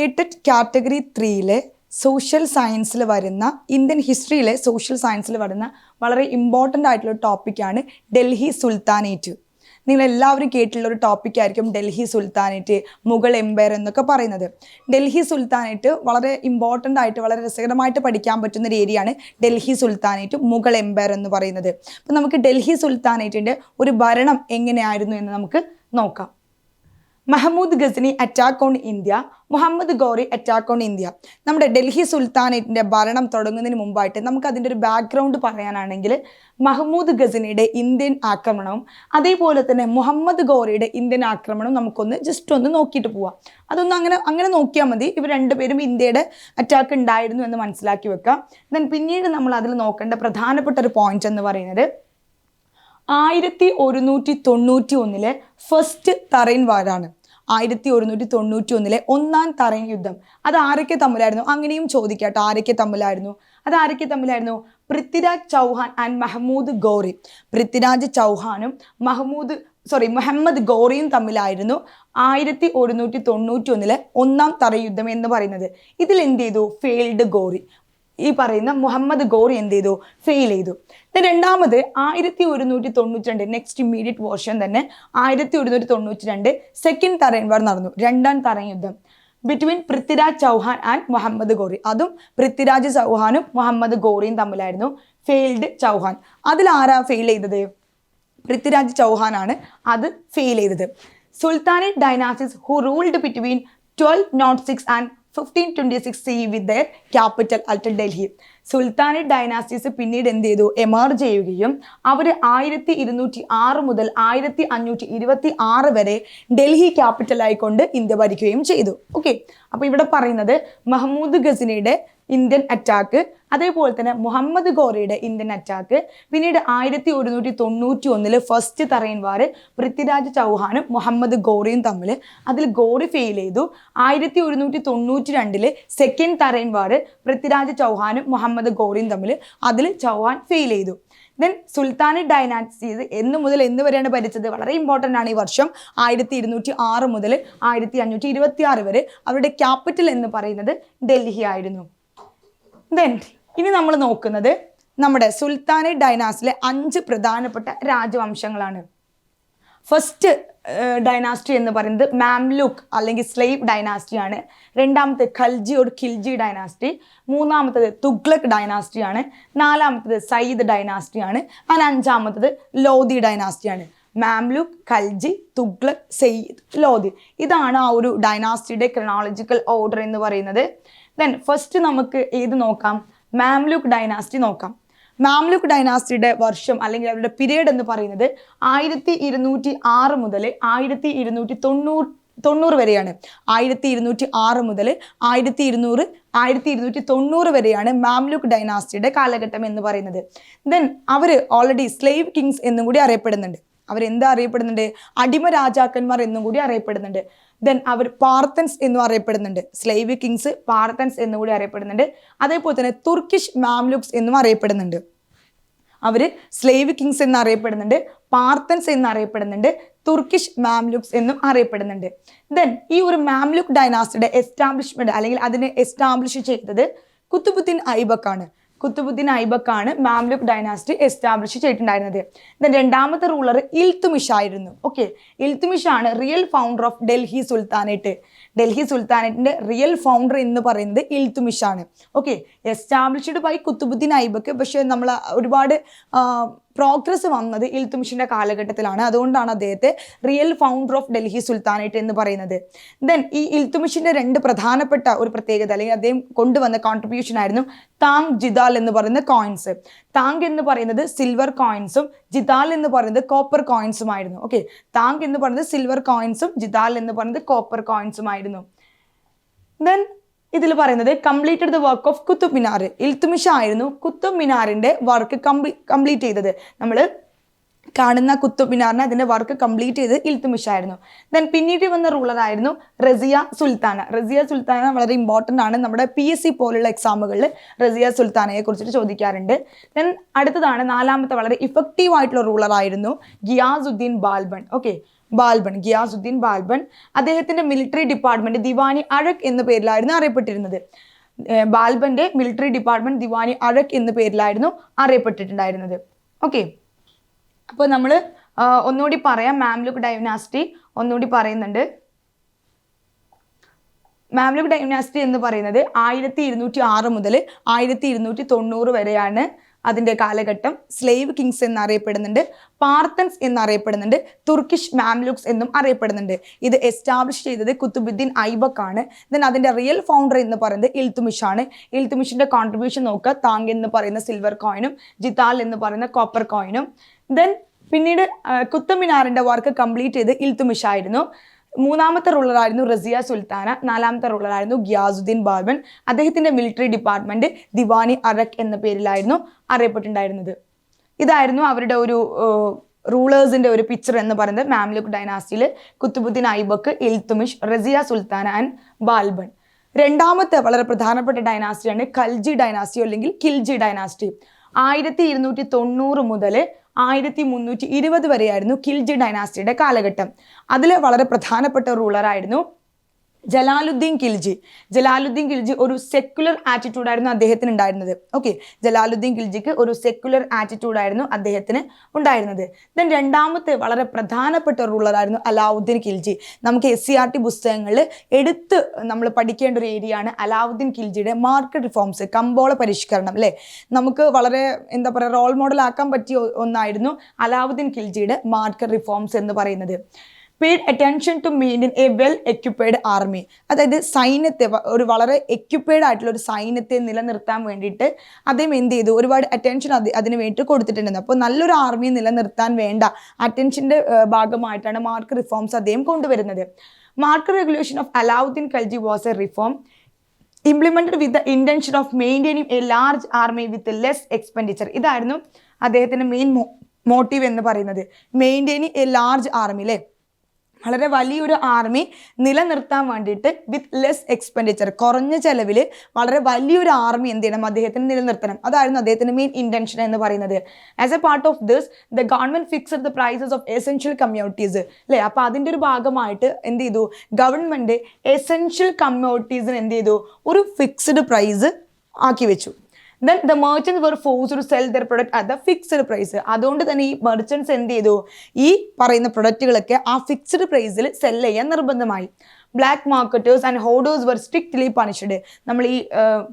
കേട്ടറ്റ് category ത്രീയിലെ social സയൻസിൽ വരുന്ന Indian ഹിസ്റ്ററിയിലെ social സയൻസിൽ വരുന്ന വളരെ ഇമ്പോർട്ടന്റ് ആയിട്ടുള്ള ടോപ്പിക്കാണ് ഡൽഹി സുൽത്താനേറ്റ്. നിങ്ങൾ എല്ലാവരും കേട്ടിട്ടുള്ള ഒരു ടോപ്പിക്കായിരിക്കും ഡൽഹി സുൽത്താനേറ്റ് മുഗൾ എംപയർ എന്നൊക്കെ പറയുന്നത്. ഡൽഹി സുൽത്താനേറ്റ് വളരെ ഇമ്പോർട്ടന്റ് ആയിട്ട് വളരെ രസകരമായിട്ട് പഠിക്കാൻ പറ്റുന്ന ഒരു ഏരിയയാണ് ഡൽഹി സുൽത്താനേറ്റ് മുഗൾ എംപയർ എന്ന് പറയുന്നത്. അപ്പം നമുക്ക് ഡൽഹി സുൽത്താനേറ്റിന്റെ ഒരു ഭരണം എങ്ങനെയായിരുന്നു എന്ന് നമുക്ക് നോക്കാം. Mahmud Ghazni attack on India Muhammad Ghori attack on India. നമ്മുടെ ഡൽഹി സുൽത്താനേറ്റിന്റെ ഭരണം തുടങ്ങുന്നതിന് മുമ്പായിട്ട് നമുക്ക് അതിന്റെ ഒരു ബാക്ക്ഗ്രൗണ്ട് പറയാനാണെങ്കിൽ മഹമ്മൂദ് ഗസനിയുടെ ഇന്ത്യൻ ആക്രമണവും അതേപോലെ തന്നെ മുഹമ്മദ് ഗോറിയുടെ ഇന്ത്യൻ ആക്രമണവും നമുക്കൊന്ന് ജസ്റ്റ് ഒന്ന് നോക്കിയിട്ട് പോവാം. അതൊന്നും അങ്ങനെ അങ്ങനെ നോക്കിയാൽ മതി. ഇവർ രണ്ടുപേരും ഇന്ത്യയുടെ അറ്റാക്ക് ഉണ്ടായിരുന്നു എന്ന് മനസ്സിലാക്കി വെക്കാം. ദെൻ പിന്നീട് നമ്മൾ അതിൽ നോക്കേണ്ട പ്രധാനപ്പെട്ട ഒരു പോയിന്റ് എന്ന് പറയുന്നത് ആയിരത്തി ഒരുന്നൂറ്റി തൊണ്ണൂറ്റി ഒന്നിലെ ഫസ്റ്റ് തറൈൻ വാരാണ് ആയിരത്തി ഒരുന്നൂറ്റി തൊണ്ണൂറ്റി ഒന്നിലെ ഒന്നാം തറൈൻ യുദ്ധം. അത് ആരൊക്കെ തമ്മിലായിരുന്നു? അങ്ങനെയും ചോദിക്കാട്ടോ. ആരൊക്കെ തമ്മിലായിരുന്നു? അത് ആരൊക്കെ തമ്മിലായിരുന്നു? പൃഥ്വിരാജ് ചൗഹാൻ ആൻഡ് മഹമ്മൂദ് ഗോറി. പൃഥ്വിരാജ് ചൗഹാനും മഹമ്മൂദ് സോറി മുഹമ്മദ് ഗോറിയും തമ്മിലായിരുന്നു ആയിരത്തി ഒരുന്നൂറ്റി തൊണ്ണൂറ്റി ഒന്നിലെ ഒന്നാം തറയുദ്ധം എന്ന് പറയുന്നത്. ഇതിൽ എന്ത് ചെയ്തു ഫെയിൽഡ് ഗോറി. ഈ പറയുന്ന മുഹമ്മദ് ഗോറി എന്ത് ചെയ്തു? ഫെയിൽ ചെയ്തു. രണ്ടാമത് ആയിരത്തി ഒരുന്നൂറ്റി തൊണ്ണൂറ്റി രണ്ട് നെക്സ്റ്റ് ഇമ്മീഡിയറ്റ് വേർഷൻ തന്നെ ആയിരത്തി ഒരുന്നൂറ്റി തൊണ്ണൂറ്റി രണ്ട് സെക്കൻഡ് തറൈൻ വാർ നടന്നു. രണ്ടാം തറൈൻ യുദ്ധം. Between Prithviraj Chauhan and Muhammad Ghori. അതും പൃഥ്വിരാജ് ചൗഹാനും മുഹമ്മദ് ഗോറിയും തമ്മിലായിരുന്നു. ഫെയിൽഡ് ചൗഹാൻ. അതിൽ ആരാ ഫെയിൽ ചെയ്തത്? പൃഥ്വിരാജ് ചൗഹാനാണ് അത് ഫെയിൽ ചെയ്തത്. Sultanate dynasties who ruled between twelve naught six and fifteen twenty six C with their capital at Delhi sultanate dynasties പിന്നീട് എന്ത് ചെയ്തു? എമർജ് ചെയ്യുകയും അവർ ആയിരത്തി ഇരുന്നൂറ്റി ആറ് മുതൽ ആയിരത്തി അഞ്ഞൂറ്റി ഇരുപത്തി ആറ് വരെ ഡൽഹി ക്യാപിറ്റൽ ക്യാപിറ്റലായിക്കൊണ്ട് ഇന്ത്യ ഭരിക്കുകയും ചെയ്തു. ഓക്കെ അപ്പോൾ ഇവിടെ പറയുന്നത് മഹമ്മൂദ് ഗസിനിയുടെ ഇന്ത്യൻ അറ്റാക്ക് അതേപോലെ തന്നെ മുഹമ്മദ് ഗോറിയുടെ ഇന്ത്യൻ അറ്റാക്ക് പിന്നീട് ആയിരത്തി ഒരുന്നൂറ്റി തൊണ്ണൂറ്റി ഒന്നിൽ ഫസ്റ്റ് തറൈൻ വാർ പൃഥ്വിരാജ് ചൗഹാനും മുഹമ്മദ് ഗോറിയും തമ്മിൽ അതിൽ ഗോറി ഫെയിൽ ചെയ്തു. ആയിരത്തി ഒരുന്നൂറ്റി തൊണ്ണൂറ്റി രണ്ടിൽ സെക്കൻഡ് തറൈൻ വാർ പൃഥ്വിരാജ് ചൗഹാനും മുഹമ്മദ് ഗോറിയും തമ്മിൽ അതിൽ ചൗഹാൻ ഫെയിൽ ചെയ്തു. ദെൻ സുൽത്താനി ഡൈനാസ്റ്റീസ് എന്ന് മുതൽ എന്ന് വരെയാണ് ഭരിച്ചത്. വളരെ ഇമ്പോർട്ടന്റ് ആണ് ഈ വർഷം. ആയിരത്തി ഇരുന്നൂറ്റി ആറ് മുതൽ ആയിരത്തി അഞ്ഞൂറ്റി ഇരുപത്തി ആറ് വരെ അവരുടെ ക്യാപിറ്റൽ എന്ന് പറയുന്നത് ഡൽഹി ആയിരുന്നു. ദെൻ ഇനി നമ്മൾ നോക്കുന്നത് നമ്മുടെ സുൽത്താനി ഡൈനാസിലെ അഞ്ച് പ്രധാനപ്പെട്ട രാജവംശങ്ങളാണ്. ഫസ്റ്റ് ഡൈനാസ്റ്റി എന്ന് പറയുന്നത് മാംലുക്ക് അല്ലെങ്കിൽ സ്ലേവ് ഡൈനാസ്റ്റിയാണ് രണ്ടാമത്തെ ഖൽജി ഒരു ഖിൽജി ഡൈനാസ്റ്റി മൂന്നാമത്തത് തുഗ്ലക് ഡൈനാസ്റ്റിയാണ് നാലാമത്തത് സയ്യിദ് ഡൈനാസ്റ്റിയാണ് അങ്ങനെ അഞ്ചാമത്തത് ലോധി ഡൈനാസ്റ്റിയാണ് മാംലുക്ക് ഖൽജി തുഗ്ലക് സയ്യിദ് ലോദി ഇതാണ് ആ ഒരു ഡൈനാസ്റ്റിയുടെ ക്രണോളജിക്കൽ ഓർഡർ എന്ന് പറയുന്നത്. ദെൻ ഫസ്റ്റ് നമുക്ക് ഏത് നോക്കാം? മാംലുക്ക് ഡൈനാസ്റ്റി നോക്കാം. മാംലുക്ക് ഡൈനാസ്റ്റിയുടെ വർഷം അല്ലെങ്കിൽ അവരുടെ പീരീഡ് എന്ന് പറയുന്നത് ആയിരത്തി ഇരുന്നൂറ്റി ആറ് മുതൽ ആയിരത്തി ഇരുന്നൂറ്റി തൊണ്ണൂറ് തൊണ്ണൂറ് വരെയാണ്. ആയിരത്തി ഇരുന്നൂറ്റി ആറ് മുതൽ ആയിരത്തി ഇരുന്നൂറ് ആയിരത്തി ഇരുന്നൂറ്റി തൊണ്ണൂറ് വരെയാണ് മാംലുക്ക് ഡൈനാസ്റ്റിയുടെ കാലഘട്ടം എന്ന് പറയുന്നത്. ദെൻ അവർ ഓൾറെഡി സ്ലേവ് കിങ്സ് എന്നും കൂടി അറിയപ്പെടുന്നുണ്ട്. അവരെന്താ അറിയപ്പെടുന്നുണ്ട്? അടിമ രാജാക്കന്മാർ എന്നും കൂടി അറിയപ്പെടുന്നുണ്ട്. ദെൻ അവർ പാർത്തൻസ് എന്നും അറിയപ്പെടുന്നുണ്ട്. സ്ലൈവ് കിങ്സ് പാർത്തൻസ് എന്നുകൂടി അറിയപ്പെടുന്നുണ്ട്. അതേപോലെ തന്നെ തുർക്കിഷ് മാംലുക്സ് എന്നും അറിയപ്പെടുന്നുണ്ട്. അവർ സ്ലേവ് കിങ്സ് എന്ന് അറിയപ്പെടുന്നുണ്ട് പാർത്തൻസ് എന്ന് അറിയപ്പെടുന്നുണ്ട് തുർക്കിഷ് മാംലുക്സ് എന്നും അറിയപ്പെടുന്നുണ്ട്. ദെൻ ഈ ഒരു മാംലുക് ഡൈനാസ്റ്റിയുടെ എസ്റ്റാബ്ലിഷ്മെന്റ് അല്ലെങ്കിൽ അതിനെ എസ്റ്റാബ്ലിഷ് ചെയ്തത് കുത്തുബുദ്ദീൻ ഐബക്കാണ് കുത്തുബുദ്ദീൻ ഐബക്കാണ് മാംലുക്ക് ഡൈനാസ്റ്റി എസ്റ്റാബ്ലിഷ് ചെയ്തിട്ടുണ്ടായിരുന്നത്. ദെൻ രണ്ടാമത്തെ റൂളർ ഇൽത്തുമിഷ് ആയിരുന്നു. ഓക്കെ ഇൽത്തുമിഷ് ആണ് real founder of Delhi sultanate. Delhi സുൽത്താനേറ്റിന്റെ real founder എന്ന് പറയുന്നത് ഇൽത്തുമിഷ് ആണ്. Okay established by Qutbuddin Aibak. പക്ഷേ നമ്മൾ ഒരുപാട് പ്രോഗ്രസ് വന്നത് ഇൽത്തുമിഷിന്റെ കാലഘട്ടത്തിലാണ്. അതുകൊണ്ടാണ് അദ്ദേഹത്തെ real founder of Delhi sultanate എന്ന് പറയുന്നത്. ദെൻ ഈ ഇൽത്തുമിഷിന്റെ രണ്ട് പ്രധാനപ്പെട്ട ഒരു പ്രത്യേകത അല്ലെങ്കിൽ അദ്ദേഹം കൊണ്ടുവന്ന കോൺട്രിബ്യൂഷൻ ആയിരുന്നു താങ് ജിദാൽ എന്ന് പറയുന്ന കോയിൻസ് താങ് എന്ന് പറയുന്നത് സിൽവർ കോയിൻസും ജിദാൽ എന്ന് പറയുന്നത് കോപ്പർ കോയിൻസും ആയിരുന്നു. ഓക്കെ താങ് എന്ന് പറയുന്നത് സിൽവർ കോയിൻസും ജിദാൽ എന്ന് പറയുന്നത് കോപ്പർ കോയിൻസും ആയിരുന്നു. ദെൻ ഇതിൽ പറയുന്നത് completed the work of Qutub Minar Iltutmish ആയിരുന്നു കുത്തുബ് മിനാറിന്റെ വർക്ക് കംപ്ലീറ്റ് ചെയ്തത്. നമ്മൾ കാണുന്ന കുത്തുബ് അതിന്റെ വർക്ക് കംപ്ലീറ്റ് ചെയ്ത് ഇൽത്തുമിഷ ആയിരുന്നു ദെൻ പിന്നീട് വന്ന റൂളർ ആയിരുന്നു റസിയ സുൽത്താന. റസിയ സുൽത്താന വളരെ ഇമ്പോർട്ടന്റ് ആണ്. നമ്മുടെ പി എസ് സി പോലുള്ള എക്സാമുകളിൽ റസിയ സുൽത്താനയെ കുറിച്ചിട്ട് ചോദിക്കാറുണ്ട്. ദെൻ അടുത്തതാണ് നാലാമത്തെ വളരെ ഇഫക്റ്റീവ് ആയിട്ടുള്ള റൂളർ ആയിരുന്നു ഗിയാസുദ്ദീൻ ബാൽബൺ. ഓക്കെ ബാൽബൺ ഗിയാസുദ്ദീൻ ബാൽബൺ. അദ്ദേഹത്തിന്റെ മിലിറ്ററി ഡിപ്പാർട്ട്മെന്റ് ദിവാനി അഴക് എന്ന പേരിലായിരുന്നു അറിയപ്പെട്ടിരുന്നത്. ബാൽബന്റെ മിലിറ്ററി ഡിപ്പാർട്ട്മെന്റ് ദിവാനി അഴക് എന്ന പേരിലായിരുന്നു അറിയപ്പെട്ടിട്ടുണ്ടായിരുന്നത്. ഓക്കെ അപ്പോൾ നമ്മൾ ഒന്നുകൂടി പറയാം. മാംലുക് ഡൈനാസ്റ്റി ഒന്നുകൂടി പറയുന്നുണ്ട്. മാംലുക് ഡൈനാസ്റ്റി എന്ന് പറയുന്നത് ആയിരത്തി ഇരുന്നൂറ്റി ആറ് മുതൽ ആയിരത്തി ഇരുന്നൂറ്റി തൊണ്ണൂറ് വരെയാണ് അതിന്റെ കാലഘട്ടം. സ്ലേവ് കിങ്സ് എന്നറിയപ്പെടുന്നുണ്ട് പാർത്തൻസ് എന്നറിയപ്പെടുന്നുണ്ട് തുർക്കിഷ് മാംലുക്സ് എന്നും അറിയപ്പെടുന്നുണ്ട്. ഇത് എസ്റ്റാബ്ലിഷ് ചെയ്തത് കുത്തുബുദ്ദീൻ ഐബക്ക് ആണ്. ദെൻ അതിന്റെ റിയൽ ഫൗണ്ടർ എന്ന് പറയുന്നത് ഇൽത്തുമിഷ് ആണ്. ഇൽത്തുമിഷിന്റെ കോൺട്രിബ്യൂഷൻ നോക്കുക താങ് എന്ന് പറയുന്ന സിൽവർ കോയിനും ജിതാൽ എന്ന് പറയുന്ന കോപ്പർ കോയിനും ദെൻ പിന്നീട് കുത്തമിനാറിന്റെ വർക്ക് കംപ്ലീറ്റ് ചെയ്ത് ഇൽത്തുമിഷ് ആയിരുന്നു. മൂന്നാമത്തെ റൂളറായിരുന്നു റസിയ സുൽത്താന നാലാമത്തെ റൂളറായിരുന്നു ഗിയാസുദ്ദീൻ ബാബൻ അദ്ദേഹത്തിന്റെ മിലിറ്ററി ഡിപ്പാർട്ട്മെന്റ് ദിവാനി അറക് എന്ന പേരിലായിരുന്നു അറിയപ്പെട്ടിട്ടുണ്ടായിരുന്നത്. ഇതായിരുന്നു അവരുടെ ഒരു റൂളേഴ്സിന്റെ ഒരു പിക്ചർ എന്ന് പറയുന്നത് മാംലുക് ഡൈനാസ്റ്റിയിൽ കുത്തുബുദ്ദീൻ ഐബക്ക് ഇൽത്തുമിഷ് റസിയ സുൽത്താന ആൻഡ് ബാൽബൺ രണ്ടാമത്തെ വളരെ പ്രധാനപ്പെട്ട ഡൈനാസ്റ്റിയാണ് കൽജി ഡൈനാസ്റ്റി അല്ലെങ്കിൽ കിൽജി ഡൈനാസ്റ്റി ആയിരത്തി ഇരുന്നൂറ്റി തൊണ്ണൂറ് മുതൽ ആയിരത്തി മുന്നൂറ്റി ഇരുപത് വരെയായിരുന്നു കിൽജി ഡൈനാസ്റ്റിയുടെ കാലഘട്ടം. അതിൽ വളരെ പ്രധാനപ്പെട്ട റൂളറായിരുന്നു ജലാലുദ്ദീൻ കിൽജി ജലാലുദ്ദീൻ കിൽജി ഒരു സെക്യുലർ ആറ്റിറ്റ്യൂഡായിരുന്നു അദ്ദേഹത്തിന് ഉണ്ടായിരുന്നത് ഓക്കെ ജലാലുദ്ദീൻ കിൽജിക്ക് ഒരു സെക്യുലർ ആറ്റിറ്റ്യൂഡായിരുന്നു അദ്ദേഹത്തിന് ഉണ്ടായിരുന്നത്. ദെൻ രണ്ടാമത്തെ വളരെ പ്രധാനപ്പെട്ട റൂളറായിരുന്നു അലാവുദ്ദീൻ കിൽജി നമുക്ക് എസ് സി ആർ ടി പുസ്തകങ്ങളിൽ എടുത്ത് നമ്മൾ പഠിക്കേണ്ട ഒരു ഏരിയ ആണ് അലാവുദ്ദീൻ കിൽജിയുടെ മാർക്കറ്റ് റിഫോംസ് കമ്പോള പരിഷ്കരണം അല്ലേ? നമുക്ക് വളരെ എന്താ പറയുക റോൾ മോഡൽ ആക്കാൻ പറ്റിയ ഒന്നായിരുന്നു അലാവുദ്ദീൻ കിൽജിയുടെ മാർക്കറ്റ് റിഫോംസ് എന്ന് പറയുന്നത്. Paid attention to maintain a well equipped army അതായത് സൈന്യത്തെ ഒരു വളരെ എക്യുപ്പൈഡ് ആയിട്ടുള്ള ഒരു സൈന്യത്തെ നിലനിർത്താൻ വേണ്ടിയിട്ട് അദ്ദേഹം എന്ത് ചെയ്തു? ഒരുപാട് അറ്റൻഷൻ അത് അതിന് വേണ്ടി കൊടുത്തിട്ടുണ്ടെന്ന് അപ്പോൾ നല്ലൊരു ആർമിയെ നിലനിർത്താൻ വേണ്ട അറ്റൻഷന്റെ ഭാഗമായിട്ടാണ് മാർക്ക് റിഫോംസ് അദ്ദേഹം കൊണ്ടുവരുന്നത്. Market regulation of Alauddin Khalji was a reform implemented with the intention of maintaining a large army with less expenditure ഇതായിരുന്നു അദ്ദേഹത്തിന്റെ മെയിൻ മോട്ടീവ് എന്ന് പറയുന്നത്. മെയിന്റെയിനിങ് എ ലാർജ് ആർമി അല്ലേ വളരെ വലിയൊരു ആർമി നിലനിർത്താൻ വേണ്ടിയിട്ട് വിത്ത് ലെസ് എക്സ്പെൻഡിച്ചർ കുറഞ്ഞ ചെലവിൽ വളരെ വലിയൊരു ആർമി എന്ത് ചെയ്യണം? അദ്ദേഹത്തിന് നിലനിർത്തണം. അതായിരുന്നു അദ്ദേഹത്തിന്റെ മെയിൻ ഇന്റൻഷൻ എന്ന് പറയുന്നത്. As a part of this the government fixed the prices of essential communities അല്ലേ? അപ്പോൾ അതിന്റെ ഒരു ഭാഗമായിട്ട് എന്ത് ചെയ്തു? ഗവൺമെന്റ് എസെൻഷ്യൽ കമ്മ്യൂണിറ്റീസിന് എന്ത് ചെയ്തു? ഒരു ഫിക്സ്ഡ് പ്രൈസ് ആക്കി വെച്ചു. Then the merchants were forced to sell their product at the fixed price അതുകൊണ്ട് തന്നെ ഈ മെർച്ചൻസ് എന്ത് ചെയ്തു? ഈ പറയുന്ന പ്രൊഡക്റ്റുകളൊക്കെ ആ ഫിക്സ്ഡ് പ്രൈസിൽ സെൽ ചെയ്യാൻ നിർബന്ധമായി. Black marketers and hoarders were strictly punished നമ്മൾ ഈ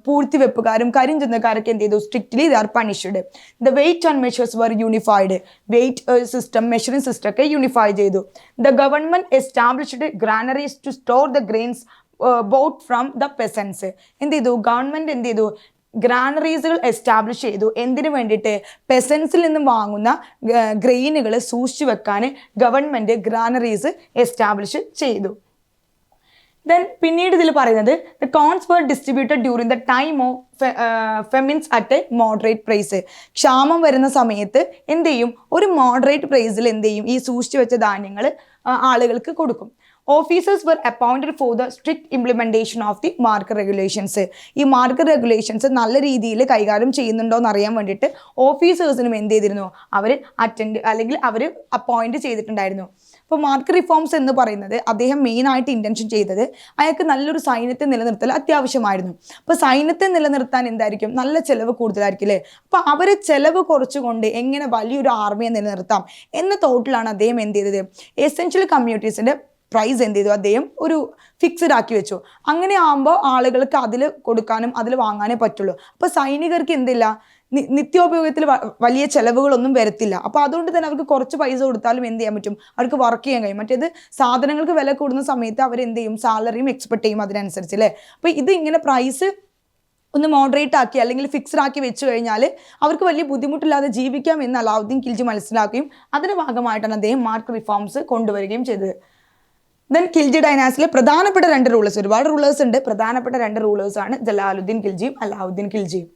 പൂഴ്ത്തി വെപ്പുകാരും കരിഞ്ചന്തക്കാരൊക്കെ എന്ത് ചെയ്തു? Strictly they are punished the weight and measures were unified weight system measuring system ഒക്കെ യൂണിഫൈ ചെയ്തു. The government established granaries to store the grains bought from the peasants എന്ത് ചെയ്തു? ഗവൺമെന്റ് എന്ത് ചെയ്തു? ഗ്രാനറീസുകൾ എസ്റ്റാബ്ലിഷ് ചെയ്തു. എന്തിനു വേണ്ടിയിട്ട്? പെസൻസിൽ നിന്നും വാങ്ങുന്ന ഗ്രെയിനുകൾ സൂക്ഷിച്ചു വെക്കാൻ ഗവൺമെന്റ് ഗ്രാനറീസ് എസ്റ്റാബ്ലിഷ് ചെയ്തു. ദെൻ പിന്നീട് ഇതിൽ പറയുന്നത് the corns were distributed during the time of famines at a moderate price ക്ഷാമം വരുന്ന സമയത്ത് എന്ത് ചെയ്യും? ഒരു മോഡറേറ്റ് പ്രൈസിൽ എന്ത് ചെയ്യും? ഈ സൂക്ഷിച്ചു വെച്ച ധാന്യങ്ങൾ ആളുകൾക്ക് കൊടുക്കും. Officers were appointed for the strict implementation of the market regulations ഈ മാർക്ക് റെഗുലേഷൻസ് നല്ല രീതിയിൽ കൈകാര്യം ചെയ്യുന്നുണ്ടോ എന്ന് അറിയാൻ വേണ്ടിയിട്ട് ഓഫീസേഴ്സിനും എന്ത് ചെയ്തിരുന്നു? അവർ അറ്റൻഡ് അല്ലെങ്കിൽ അവർ അപ്പോയിന്റ് ചെയ്തിട്ടുണ്ടായിരുന്നു. അപ്പോൾ മാർക്ക് റിഫോംസ് എന്ന് പറയുന്നത് അദ്ദേഹം മെയിനായിട്ട് ഇന്റൻഷൻ ചെയ്തത് അയാൾക്ക് നല്ലൊരു സൈന്യത്തെ നിലനിർത്തൽ അത്യാവശ്യമായിരുന്നു. അപ്പോൾ സൈന്യത്തെ നിലനിർത്താൻ എന്തായിരിക്കും? നല്ല ചിലവ് കൂടുതലായിരിക്കും അല്ലേ? അപ്പോൾ അവരെ ചിലവ് കുറച്ചുകൊണ്ട് എങ്ങനെ വലിയൊരു ആർമിയെ നിലനിർത്താം? എന്ന തോട്ടിലാണ് അദ്ദേഹം എന്ത് ചെയ്തത്? എസെൻഷ്യൽ കമ്മ്യൂണിറ്റീസിന്റെ പ്രൈസ് എന്ത് ചെയ്തു? അദ്ദേഹം ഒരു ഫിക്സ്ഡ് ആക്കി വെച്ചു. അങ്ങനെ ആകുമ്പോൾ ആളുകൾക്ക് അതിൽ കൊടുക്കാനും അതിൽ വാങ്ങാനേ പറ്റുള്ളൂ. അപ്പോൾ സൈനികർക്ക് എന്തില്ല? നിത്യോപയോഗത്തിൽ വലിയ ചിലവുകളൊന്നും വരത്തില്ല. അപ്പോൾ അതുകൊണ്ട് തന്നെ അവർക്ക് കുറച്ച് പൈസ കൊടുത്താലും എന്ത് ചെയ്യാൻ പറ്റും? അവർക്ക് വർക്ക് ചെയ്യാൻ കഴിയും. മറ്റേത് സാധനങ്ങൾക്ക് വില കൂടുന്ന സമയത്ത് അവർ എന്ത് ചെയ്യും? സാലറിയും എക്സ്പെക്ട് ചെയ്യും അതിനനുസരിച്ച് അല്ലേ അപ്പോൾ ഇത് ഇങ്ങനെ പ്രൈസ് ഒന്ന് മോഡറേറ്റ് ആക്കി അല്ലെങ്കിൽ ഫിക്സ്ഡ് ആക്കി വെച്ച് കഴിഞ്ഞാൽ അവർക്ക് വലിയ ബുദ്ധിമുട്ടില്ലാതെ ജീവിക്കാം എന്ന് അലാവുദ്ദീൻ കിൽജി മനസ്സിലാക്കുകയും അതിന്റെ ഭാഗമായിട്ടാണ് അദ്ദേഹം മാർക്ക് റിഫോംസ് കൊണ്ടുവരികയും ചെയ്തത്. ദെൻ കിൽജി ഡൈനാസിലെ പ്രധാനപ്പെട്ട രണ്ട് റൂളേഴ്സ് ഒരുപാട് റൂളേഴ്സ് ഉണ്ട്. പ്രധാനപ്പെട്ട രണ്ട് റൂളേഴ്സ് ആണ് ജലാലുദ്ദീൻ കിൽജിയും അലാവുദ്ദീൻ കിൽജിയും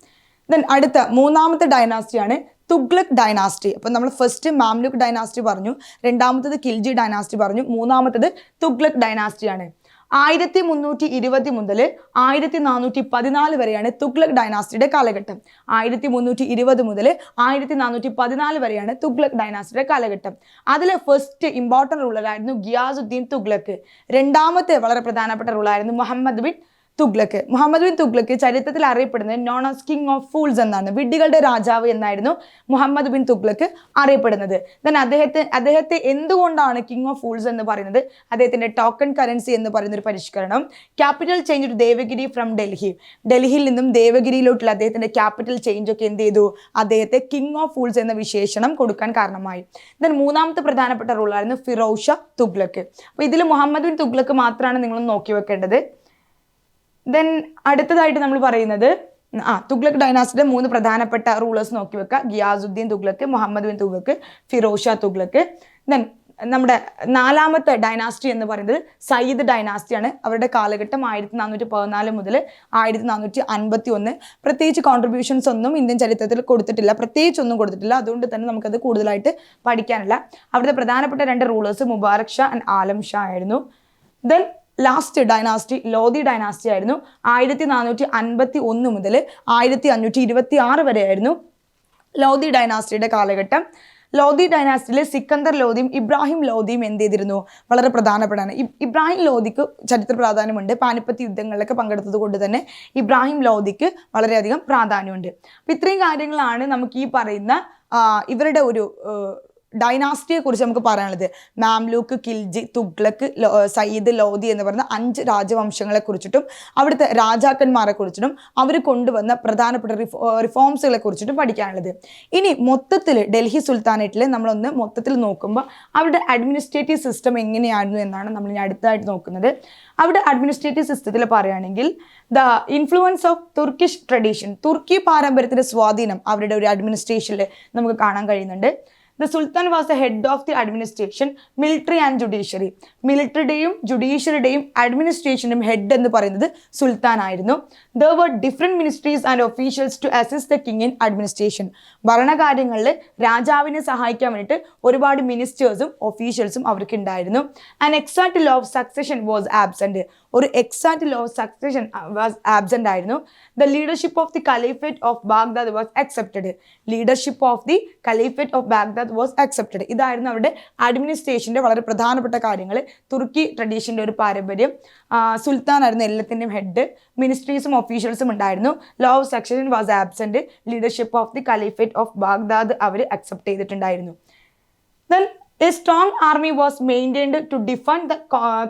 ദെൻ അടുത്ത മൂന്നാമത്തെ ഡൈനാസ്റ്റിയാണ് തുഗ്ലക് ഡൈനാസ്റ്റി അപ്പം നമ്മൾ ഫസ്റ്റ് മാംലുക് ഡൈനാസ്റ്റി പറഞ്ഞു രണ്ടാമത്തത് കിൽജി ഡൈനാസ്റ്റി പറഞ്ഞു മൂന്നാമത്തത് തുഗ്ലക് ഡൈനാസ്റ്റിയാണ് ആയിരത്തി മുന്നൂറ്റി ഇരുപത്തി മുതൽ ആയിരത്തി നാനൂറ്റി പതിനാല് വരെയാണ് തുഗ്ലക് ഡൈനാസ്റ്റിയുടെ കാലഘട്ടം. ആയിരത്തി മുന്നൂറ്റി ഇരുപത് മുതൽ ആയിരത്തി നാനൂറ്റി പതിനാല് വരെയാണ് തുഗ്ലക് ഡൈനാസ്റ്റിയുടെ കാലഘട്ടം. അതിലെ ഫസ്റ്റ് ഇമ്പോർട്ടന്റ് റൂളറായിരുന്നു ഗിയാസുദ്ദീൻ തുഗ്ലക്ക് രണ്ടാമത്തെ വളരെ പ്രധാനപ്പെട്ട റൂളായിരുന്നു മുഹമ്മദ് ബിൻ തുഗ്ലക്ക്. മുഹമ്മദ് ബിൻ തുഗ്ലക്ക് ചരിത്രത്തിൽ അറിയപ്പെടുന്നത് known as king of fools എന്നാണ്. വിഡ്ഢികളുടെ രാജാവ് എന്നായിരുന്നു മുഹമ്മദ് ബിൻ തുഗ്ലക്ക് അറിയപ്പെടുന്നത്. ദെൻ അദ്ദേഹത്തെ അദ്ദേഹത്തെ എന്തുകൊണ്ടാണ് കിങ് ഓഫ് ഫൂൾസ് എന്ന് പറയുന്നത്? അദ്ദേഹത്തിന്റെ ടോക്കൺ കറൻസി എന്ന് പറയുന്ന ഒരു പരിഷ്കരണം. Capital change to Devagiri from Delhi. ഡൽഹിയിൽ നിന്നും ദേവഗിരിയിലോട്ടുള്ള അദ്ദേഹത്തിന്റെ ക്യാപിറ്റൽ ചേഞ്ച് ഒക്കെ എന്ത് ചെയ്തു? അദ്ദേഹത്തെ കിങ് ഓഫ് ഫൂൾസ് എന്ന വിശേഷണം കൊടുക്കാൻ കാരണമായി. ദെൻ മൂന്നാമത്തെ പ്രധാനപ്പെട്ട റൂളായിരുന്നു ഫിറോഷ തുഗ്ലക്ക്. അപ്പോൾ ഇതിൽ മുഹമ്മദ് ബിൻ തുഗ്ലക്ക് മാത്രമാണ് നിങ്ങൾ നോക്കി വെക്കേണ്ടത്. ദെൻ അടുത്തതായിട്ട് നമ്മൾ പറയുന്നത് ആ തുഗ്ലക്ക് ഡൈനാസ്റ്റിയുടെ മൂന്ന് പ്രധാനപ്പെട്ട റൂളേഴ്സ് നോക്കി വെക്കുക ഗിയാസുദ്ദീൻ തുഗ്ലക്ക് മുഹമ്മദ് ബിൻ തുഗ്ലക്ക് ഫിറോഷ തുഗ്ലക്ക്. ദെൻ നമ്മുടെ നാലാമത്തെ ഡൈനാസ്റ്റി എന്ന് പറയുന്നത് സയ്യിദ് ഡൈനാസ്റ്റിയാണ് അവരുടെ കാലഘട്ടം ആയിരത്തി നാനൂറ്റി പതിനാല് മുതൽ ആയിരത്തി നാനൂറ്റി അൻപത്തി ഒന്ന് പ്രത്യേകിച്ച് കോൺട്രിബ്യൂഷൻസ് ഒന്നും ഇന്ത്യൻ ചരിത്രത്തിൽ കൊടുത്തിട്ടില്ല. പ്രത്യേകിച്ച് ഒന്നും കൊടുത്തിട്ടില്ല. അതുകൊണ്ട് തന്നെ നമുക്കത് കൂടുതലായിട്ട് പഠിക്കാനില്ല. അവിടുത്തെ പ്രധാനപ്പെട്ട രണ്ട് റൂളേഴ്സ് മുബാറക് ഷാ ആൻഡ് ആലം ഷാ ആയിരുന്നു. Then last dynasty Lodi dynasty ആയിരുന്നു. ആയിരത്തി നാനൂറ്റി അൻപത്തി ഒന്ന് മുതൽ ആയിരത്തി അഞ്ഞൂറ്റി ഇരുപത്തി ആറ് വരെയായിരുന്നു ലോധി ഡൈനാസ്റ്റിയുടെ കാലഘട്ടം. ലോധി ഡൈനാസ്റ്റിയിലെ സിക്കന്ദർ ലോധിയും ഇബ്രാഹിം ലോധിയും എന്ത് ചെയ്തിരുന്നു? വളരെ പ്രധാനപ്പെട്ടാണ് ഇബ്രാഹിം ലോധിക്ക് ചരിത്ര പ്രാധാന്യമുണ്ട്. പാനിപ്പത്ത് യുദ്ധങ്ങളിലൊക്കെ പങ്കെടുത്തത് കൊണ്ട് തന്നെ ഇബ്രാഹിം ലോധിക്ക് വളരെയധികം പ്രാധാന്യമുണ്ട്. അപ്പം ഇത്രയും കാര്യങ്ങളാണ് നമുക്ക് ഈ പറയുന്ന ഇവരുടെ ഒരു ഡൈനാസ്റ്റിയെ കുറിച്ച് നമുക്ക് പറയാനുള്ളത്. മാംലൂക്ക് കിൽജി തുഗ്ലക്ക് സയ്യിദ് ലോദി എന്ന് പറയുന്ന അഞ്ച് രാജവംശങ്ങളെ കുറിച്ചിട്ടും അവിടുത്തെ രാജാക്കന്മാരെ കുറിച്ചിട്ടും അവർ കൊണ്ടുവന്ന പ്രധാനപ്പെട്ട റിഫോ റിഫോംസുകളെ കുറിച്ചിട്ടും പഠിക്കാനുള്ളത്. ഇനി മൊത്തത്തിൽ ഡൽഹി സുൽത്താനേറ്റിൽ നമ്മളൊന്ന് മൊത്തത്തിൽ നോക്കുമ്പോൾ അവരുടെ അഡ്മിനിസ്ട്രേറ്റീവ് സിസ്റ്റം എങ്ങനെയായിരുന്നു എന്നാണ് നമ്മൾ ഇനി അടുത്തതായിട്ട് നോക്കുന്നത്. അവിടെ അഡ്മിനിസ്ട്രേറ്റീവ് സിസ്റ്റത്തിൽ പറയുകയാണെങ്കിൽ the influence of Turkish tradition തുർക്കി പാരമ്പര്യത്തിന്റെ സ്വാധീനം അവരുടെ ഒരു അഡ്മിനിസ്ട്രേഷനിൽ നമുക്ക് കാണാൻ കഴിയുന്നുണ്ട്. The sultan was the head of the administration military and judiciary. മിലിറ്ററിയുടെയും ജുഡീഷ്യറിയുടെയും അഡ്മിനിസ്ട്രേഷനും ഹെഡ് എന്ന് പറയുന്നത് സുൽത്താൻ ആയിരുന്നു. There were different ministries and officials to assist the king in administration ഭരണകാര്യങ്ങളിൽ രാജാവിനെ സഹായിക്കാൻ വേണ്ടിയിട്ട് ഒരുപാട് മിനിസ്റ്റേഴ്സും ഒഫീഷ്യൽസും അവർക്ക് ഉണ്ടായിരുന്നു. And exact law of succession was absent ഒരു exact law of succession was absent ആയിരുന്നു. The leadership of the Caliphate of Baghdad was accepted leadership of the Caliphate of Baghdad was accepted ഇതായിരുന്നു അവരുടെ അഡ്മിനിസ്ട്രേഷന്റെ വളരെ പ്രധാനപ്പെട്ട കാര്യങ്ങൾ. തുർക്കി ട്രഡീഷന്റെ ഒരു പാരമ്പര്യം. സുൽത്താൻ ആയിരുന്നു എല്ലാത്തിന്റെയും ഹെഡ് മിനിസ്ട്രീസും ഒഫീഷ്യൽസും ഉണ്ടായിരുന്നു. Law of section was absent leadership of the caliphate of Baghdad our accept ചെയ്തിട്ടുണ്ടായിരുന്നു. Then a strong army was maintained to defend the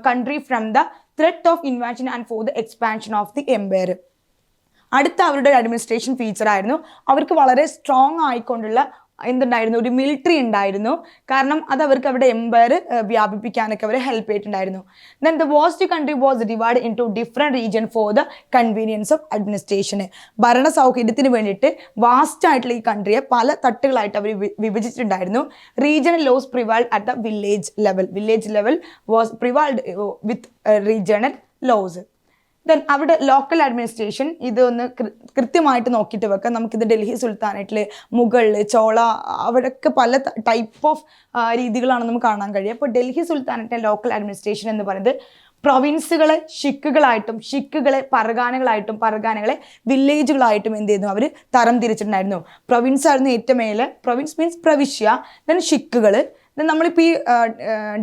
country from the threat of of and for the expansion of the empire. അടുത്ത അവരുടെ administration feature ആയിരുന്നു. അവർക്ക് വളരെ strong ആയിക്കൊണ്ടുള്ള എന്തുണ്ടായിരുന്നു? ഒരു military ഉണ്ടായിരുന്നു. കാരണം അത് അവർക്ക് അവരുടെ എംപയർ വ്യാപിപ്പിക്കാനൊക്കെ അവർ ഹെൽപ്പ് ചെയ്തിട്ടുണ്ടായിരുന്നു. Then the vast country was divide into different region for the convenience of അഡ്മിനിസ്ട്രേഷന് ഭരണ സൗകര്യത്തിന് വേണ്ടിയിട്ട് വാസ്റ്റ് ആയിട്ടുള്ള ഈ കൺട്രിയെ പല തട്ടുകളായിട്ട് അവർ വിഭജിച്ചിട്ടുണ്ടായിരുന്നു. Regional laws prevailed at the village level village level was prevailed with regional laws then അവിടെ ലോക്കൽ അഡ്മിനിസ്ട്രേഷൻ ഇത് ഒന്ന് കൃത്യമായിട്ട് നോക്കിയിട്ട് വെക്കാം. നമുക്കിത് ഡൽഹി സുൽത്താനായിട്ടിൽ മുഗൾ ചോള അവിടെയൊക്കെ പല ടൈപ്പ് ഓഫ് രീതികളാണ് നമുക്ക് കാണാൻ കഴിയുക. അപ്പോൾ ഡൽഹി സുൽത്താനേറ്റിലെ ലോക്കൽ അഡ്മിനിസ്ട്രേഷൻ എന്ന് പറയുന്നത് പ്രൊവിൻസുകളെ ഷിക്കുകളായിട്ടും ഷിക്കുകളെ പറഗാനകളായിട്ടും പറഗാനകളെ വില്ലേജുകളായിട്ടും എന്ത് ചെയ്യുന്നു? അവർ തരം തിരിച്ചിട്ടുണ്ടായിരുന്നു പ്രൊവിൻസ് ആയിരുന്നു ഏറ്റവും മേലെ. പ്രൊവിൻസ് മീൻസ് പ്രവിശ്യ ദെൻ ഷിക്കുകൾ നമ്മളിപ്പോൾ ഈ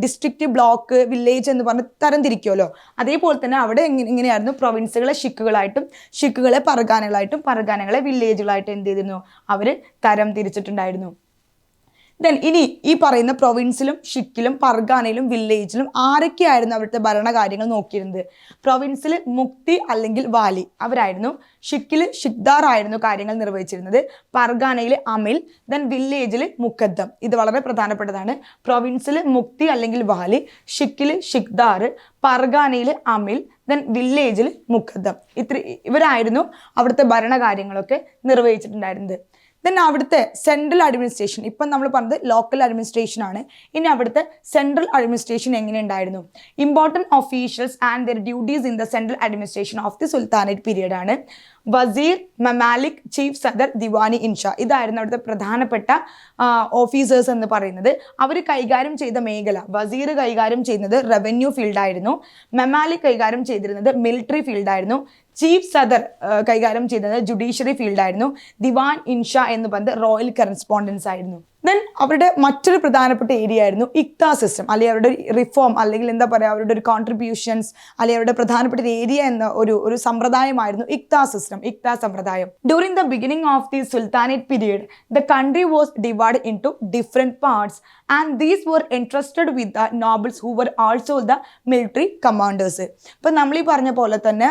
ഡിസ്ട്രിക്റ്റ് ബ്ലോക്ക് വില്ലേജ് എന്ന് പറഞ്ഞ് തരംതിരിക്കുമല്ലോ അതേപോലെ തന്നെ അവിടെ ഇങ്ങനെയായിരുന്നു പ്രൊവിൻസുകളെ ഷിക്കുകളായിട്ടും ഷിക്കുകളെ പറഗാനകളായിട്ടും പറഗാനകളെ വില്ലേജുകളായിട്ടും എന്ത് ചെയ്തിരുന്നു? അവർ തരം തിരിച്ചിട്ടുണ്ടായിരുന്നു ദെൻ ഇനി ഈ പറയുന്ന പ്രൊവിൻസിലും ഷിക്കിലും പർഗാനയിലും വില്ലേജിലും ആരൊക്കെയായിരുന്നു അവിടുത്തെ ഭരണകാര്യങ്ങൾ നോക്കിയിരുന്നത്? പ്രൊവിൻസിൽ മുക്തി അല്ലെങ്കിൽ വാലി അവരായിരുന്നു. ഷിക്കിൽ ഷിക്ദാർ ആയിരുന്നു കാര്യങ്ങൾ നിർവഹിച്ചിരുന്നത്. പർഗാനയിൽ അമിൽ ദെൻ വില്ലേജിൽ മുക്കദ്ദം ഇത് വളരെ പ്രധാനപ്പെട്ടതാണ്. പ്രൊവിൻസിൽ മുക്തി അല്ലെങ്കിൽ വാലി ഷിക്കിൽ ഷിക്ദാർ പർഗാനയിൽ അമിൽ ദെൻ വില്ലേജിൽ മുക്കദ്ദം ഇത്ര ഇവരായിരുന്നു അവിടുത്തെ ഭരണകാര്യങ്ങളൊക്കെ നിർവഹിച്ചിട്ടുണ്ടായിരുന്നത്. ദെൻ അവിടുത്തെ സെൻട്രൽ അഡ്മിനിസ്ട്രേഷൻ ഇപ്പം നമ്മൾ പറഞ്ഞത് ലോക്കൽ അഡ്മിനിസ്ട്രേഷൻ ആണ്. ഇനി അവിടുത്തെ സെൻട്രൽ അഡ്മിനിസ്ട്രേഷൻ എങ്ങനെ ഉണ്ടായിരുന്നു? Important officials and their duties in the central administration of the sultanate period ആണ്. വസീർ മമാലിക് ചീഫ് സദർ ദിവാനി ഇൻഷ. ഇതായിരുന്നു അവിടുത്തെ പ്രധാനപ്പെട്ട ഓഫീസേഴ്സ് എന്ന് പറയുന്നത്. അവർ കൈകാര്യം ചെയ്ത മേഖല വസീർ കൈകാര്യം ചെയ്യുന്നത് റവന്യൂ ഫീൽഡായിരുന്നു മെമാലിക് കൈകാര്യം ചെയ്തിരുന്നത് മിലിറ്ററി ഫീൽഡായിരുന്നു ചീഫ് സദർ കൈകാര്യം ചെയ്തത് ജുഡീഷ്യറി ഫീൽഡായിരുന്നു ദിവാൻ ഇൻഷ എന്ന് പറഞ്ഞത് റോയൽ കറസ്പോണ്ടൻസ് ആയിരുന്നു. ദെൻ അവരുടെ മറ്റൊരു പ്രധാനപ്പെട്ട ഏരിയ ആയിരുന്നു ഇക്ത സിസ്റ്റം അല്ലെങ്കിൽ അവരുടെ റിഫോം അല്ലെങ്കിൽ എന്താ പറയുക അവരുടെ ഒരു കോൺട്രിബ്യൂഷൻസ് അല്ലെങ്കിൽ അവരുടെ പ്രധാനപ്പെട്ട ഒരു ഏരിയ എന്ന ഒരു ഒരു സമ്പ്രദായമായിരുന്നു ഇക്ത സിസ്റ്റം ഇക്ത സമ്പ്രദായം. During the beginning of the sultanate period the country was divide into different parts and these were interested with the nobles who were also the military commanders ഇപ്പം നമ്മൾ ഈ പറഞ്ഞ പോലെ തന്നെ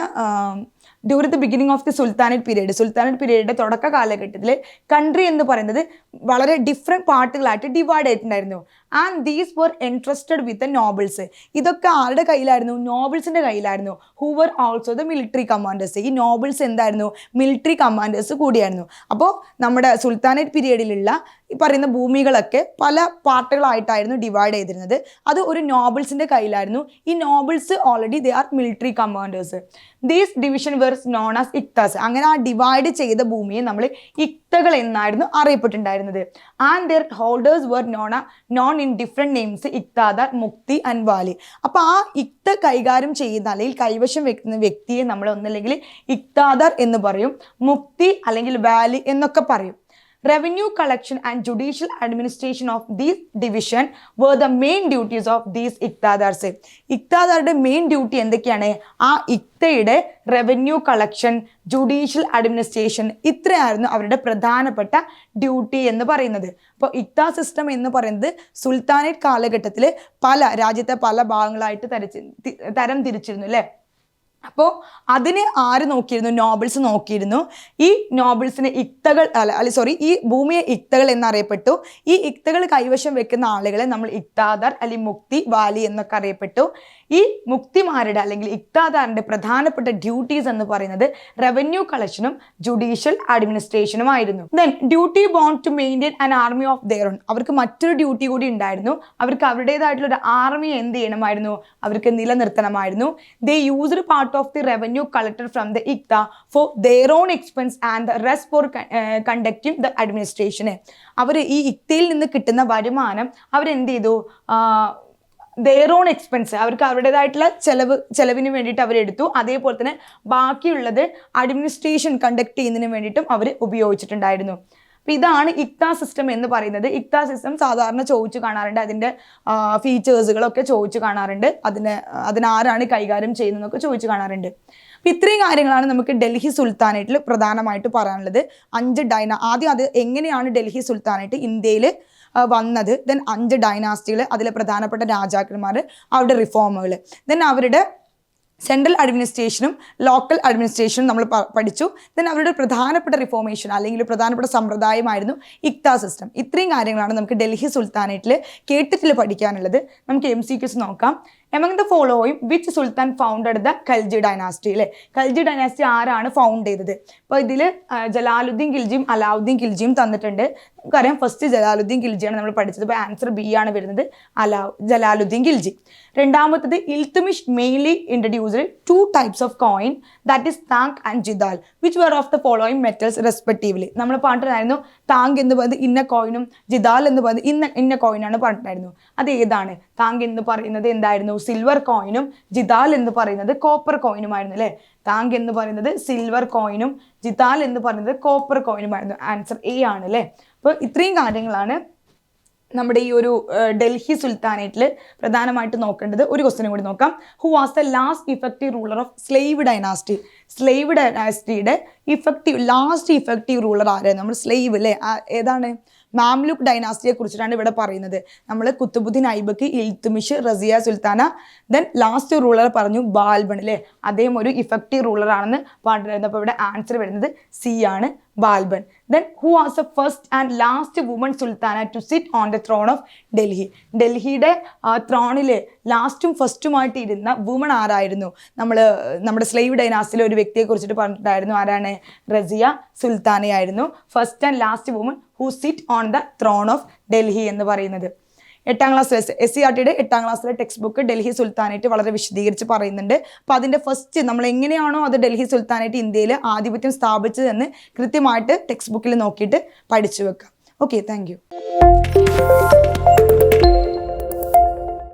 during the beginning of the sultanate period sultanate പീരീഡിന്റെ തുടക്ക കാലഘട്ടത്തിൽ country എന്ന് പറയുന്നത് വളരെ ഡിഫറെന്റ് പാർട്ടുകളായിട്ട് ഡിവൈഡ് ആയിട്ടുണ്ടായിരുന്നു. And these were interested with the nobles ഇതൊക്കെ ആരുടെ കയ്യിലായിരുന്നു? നോബിൾസിന്റെ കയ്യിലായിരുന്നു. Who were also the military commanders ഈ നോബിൾസ് എന്തായിരുന്നു? മിലിറ്ററി കമാൻഡേഴ്സ് കൂടിയായിരുന്നു. അപ്പോൾ നമ്മുടെ സുൽത്താനേറ്റ് പീരീഡിലുള്ള ഈ പറയുന്ന ഭൂമികളൊക്കെ പല പാർട്ടുകളായിട്ടായിരുന്നു ഡിവൈഡ് ചെയ്തിരുന്നത്. അത് ഒരു നോബിൾസിന്റെ കയ്യിലായിരുന്നു. ഈ nobles already they are military commanders these division were known as iqtas അങ്ങനെ ആ ഡിവൈഡ് ചെയ്ത ഭൂമിയെ നമ്മൾ ഇക്തകൾ എന്നായിരുന്നു അറിയപ്പെട്ടിട്ടുണ്ടായിരുന്നത്. And their holders were known known in different names iqtadar muqti and wali അപ്പോൾ ആ ഇക്ത കൈകാര്യം ചെയ്യുന്ന അല്ലെങ്കിൽ കൈവശം വെക്കുന്ന വ്യക്തിയെ നമ്മൾ ഒന്നല്ലെങ്കിൽ ഇക്താദർ എന്ന് പറയും മുക്തി അല്ലെങ്കിൽ വാലി എന്നൊക്കെ പറയും. Revenue collection and judicial administration of these division were the main duties of these iqtadars. ഇക്താദാറുടെ main duty എന്തൊക്കെയാണ്? ആ ഇക്തയുടെ റവന്യൂ കളക്ഷൻ ജുഡീഷ്യൽ അഡ്മിനിസ്ട്രേഷൻ ഇത്രയായിരുന്നു അവരുടെ പ്രധാനപ്പെട്ട ഡ്യൂട്ടി എന്ന് പറയുന്നത്. അപ്പോൾ ഇക്ത സിസ്റ്റം എന്ന് പറയുന്നത് സുൽത്താനേറ്റ് കാലഘട്ടത്തിൽ പല രാജ്യത്തെ പല ഭാഗങ്ങളായിട്ട് തരച്ച് തരം തിരിച്ചിരുന്നു അല്ലേ? അപ്പോൾ അതിന് ആര് നോക്കിയിരുന്നു? നോബിൾസ് നോക്കിയിരുന്നു. ഈ നോബിൾസിനെ ഇക്തകൾ അല്ല അല്ലെ സോറി ഈ ഭൂമിയെ ഇക്തകൾ എന്നറിയപ്പെട്ടു. ഈ ഇക്തകൾ കൈവശം വെക്കുന്ന ആളുകളെ നമ്മൾ ഇക്താദാർ അല്ലെങ്കിൽ മുക്തി വാലി എന്നൊക്കെ അറിയപ്പെട്ടു. ഈ മുക്തിമാരുടെ അല്ലെങ്കിൽ ഇക്താദാറിന്റെ പ്രധാനപ്പെട്ട ഡ്യൂട്ടീസ് എന്ന് പറയുന്നത് റവന്യൂ കളക്ഷനും ജുഡീഷ്യൽ അഡ്മിനിസ്ട്രേഷനും ആയിരുന്നു. Then duty bound to maintain an army of their own അവർക്ക് മറ്റൊരു ഡ്യൂട്ടി കൂടി ഉണ്ടായിരുന്നു. അവർക്ക് അവരുടേതായിട്ടുള്ള ഒരു ആർമി എന്ത് ചെയ്യണമായിരുന്നു? അവർക്ക് നിലനിർത്തണമായിരുന്നു. They used part of the revenue collected from the iqta for their own expense and the rest for conducting the അഡ്മിനിസ്ട്രേഷന് അവർ ഈ ഇക്തയിൽ നിന്ന് കിട്ടുന്ന വരുമാനം അവരെന്ത് ചെയ്തു? ദെയർ ഓൺ എക്സ്പെൻസ് അവർക്ക് അവരുടേതായിട്ടുള്ള ചെലവ് ചെലവിന് വേണ്ടിയിട്ട് അവരെടുത്തു. അതേപോലെ തന്നെ ബാക്കിയുള്ളത് അഡ്മിനിസ്ട്രേഷൻ കണ്ടക്ട് ചെയ്യുന്നതിന് വേണ്ടിയിട്ടും അവർ ഉപയോഗിച്ചിട്ടുണ്ടായിരുന്നു. അപ്പോൾ ഇതാണ് ഇക്ത സിസ്റ്റം എന്ന് പറയുന്നത്. ഇക്ത സിസ്റ്റം സാധാരണ ചോദിച്ചു കാണാറുണ്ട്. അതിന്റെ ഫീച്ചേഴ്സുകളൊക്കെ ചോദിച്ചു കാണാറുണ്ട്. അതിന് അതിനാരാണ് കൈകാര്യം ചെയ്യുന്നതെന്നൊക്കെ ചോദിച്ചു കാണാറുണ്ട്. അപ്പോൾ ഇത്രയും കാര്യങ്ങളാണ് നമുക്ക് ഡൽഹി സുൽത്താനേറ്റിൽ പ്രധാനമായിട്ട് പറയാനുള്ളത്. അഞ്ച് ഡൈന ആദ്യം അത് എങ്ങനെയാണ് ഡൽഹി സുൽത്താനായിട്ട് ഇന്ത്യയിൽ വന്നത്? ദെൻ അഞ്ച് ഡൈനാസ്റ്റികൾ അതിലെ പ്രധാനപ്പെട്ട രാജാക്കന്മാർ അവരുടെ റിഫോമുകൾ ദെൻ അവരുടെ സെൻട്രൽ അഡ്മിനിസ്ട്രേഷനും ലോക്കൽ അഡ്മിനിസ്ട്രേഷനും നമ്മൾ പഠിച്ചു. ദെൻ അവരുടെ പ്രധാനപ്പെട്ട റിഫോർമേഷൻ അല്ലെങ്കിൽ പ്രധാനപ്പെട്ട സമ്പ്രദായമായിരുന്നു ഇക്ത സിസ്റ്റം ഇത്രയും കാര്യങ്ങളാണ് നമുക്ക് ഡൽഹി സുൽത്താനേറ്റിൽ കേട്ടിട്ടിൽ പഠിക്കാനുള്ളത്. നമുക്ക് എം സി ക്യൂസ് നോക്കാം. Among the following which sultan founded the Khalji dynasty അല്ലേ ഖൽജി ഡൈനാസ്റ്റി ആരാണ് ഫൗണ്ട് ചെയ്തത്? അപ്പോൾ ഇതിൽ ജലാലുദ്ദീൻ ഖിൽജിയും അലാവുദ്ദീൻ ഖിൽജിയും തന്നിട്ടുണ്ട്. നമുക്കറിയാം ഫസ്റ്റ് ജലാലുദ്ദീൻ ഖിൽജിയാണ് നമ്മൾ പഠിച്ചത്. അപ്പോൾ ആൻസർ ബി ആണ് വരുന്നത്. അലാ ജലാലുദ്ദീൻ ഖിൽജി. രണ്ടാമത്തത് Iltutmish mainly introduced two types of coin that is tanka and jital which were of the following metals respectively നമ്മൾ പറഞ്ഞിട്ടുണ്ടായിരുന്നു താങ്ക് എന്ന് പറയുന്നത് ഇന്ന കോയിനും ജിദാൽ എന്ന് പറയുന്നത് ഇന്ന ഇന്ന കോയിനാണ് പറഞ്ഞിട്ടുണ്ടായിരുന്നു. അത് ഏതാണ്? താങ്ക് എന്ന് പറയുന്നത് എന്തായിരുന്നു? സിൽവർ കോയിനും ജിദാൽ എന്ന് പറയുന്നത് കോപ്പർ കോയിനുമായിരുന്നു അല്ലേ? താങ്ക് എന്ന് പറയുന്നത് സിൽവർ കോയിനും ജിദാൽ എന്ന് പറയുന്നത് കോപ്പർ കോയിനുമായിരുന്നു ആൻസർ എ ആണ് അല്ലേ? അപ്പോൾ ഇത്രയും കാര്യങ്ങളാണ് നമ്മുടെ ഈ ഒരു ഡൽഹി സുൽത്താനേറ്റിൽ പ്രധാനമായിട്ട് നോക്കേണ്ടത് ഒരു ക്വസ്റ്റിനും കൂടി നോക്കാം. Who was the last effective ruler of slave dynasty slave ഡൈനാസ്റ്റിയുടെ effective last effective ruler ആരായിരുന്നു? നമ്മൾ സ്ലേവ് അല്ലേ ഏതാണ്? മാംലുക് ഡൈനാസ്റ്റിയെ കുറിച്ചിട്ടാണ് ഇവിടെ പറയുന്നത്. നമ്മൾ Qutbuddin Aibak Iltutmish Razia Sultana then last ruler പറഞ്ഞു ബാൽബൺ അല്ലേ അദ്ദേഹം ഒരു ഇഫക്റ്റീവ് റൂളർ ആണെന്ന് പറഞ്ഞിട്ടുണ്ടായിരുന്നു അപ്പോൾ ഇവിടെ ആൻസർ വരുന്നത് സി ആണ് Balban then who was the first and last woman sultana to sit on the throne of Delhi? ഡൽഹിയുടെ ത്രോണിൽ ലാസ്റ്റും ഫസ്റ്റുമായിട്ട് ഇരുന്ന വുമൺ ആരായിരുന്നു? നമ്മൾ നമ്മുടെ സ്ലൈവ് ഡൈനാസിലെ ഒരു വ്യക്തിയെ കുറിച്ചിട്ട് പറഞ്ഞിട്ടുണ്ടായിരുന്നു. ആരാണ്? Razia സുൽത്താനയായിരുന്നു. First and last woman who sit on the throne of Delhi എന്ന് പറയുന്നത്. എട്ടാം ക്ലാസ് എസ് സി ആർ ടിയുടെ എട്ടാം ക്ലാസ്സിലെ ടെക്സ്റ്റ് ബുക്ക് ഡൽഹി സുൽത്താനേറ്റ് വളരെ വിശദീകരിച്ച് പറയുന്നുണ്ട്. അപ്പോൾ അതിന്റെ ഫസ്റ്റ് നമ്മൾ എങ്ങനെയാണോ അത് ഡൽഹി സുൽത്താനേറ്റ് ഇന്ത്യയിൽ ആധിപത്യം സ്ഥാപിച്ചതെന്ന് കൃത്യമായിട്ട് ടെക്സ്റ്റ് ബുക്കിൽ നോക്കിയിട്ട് പഠിച്ചു വെക്കാം. Okay thank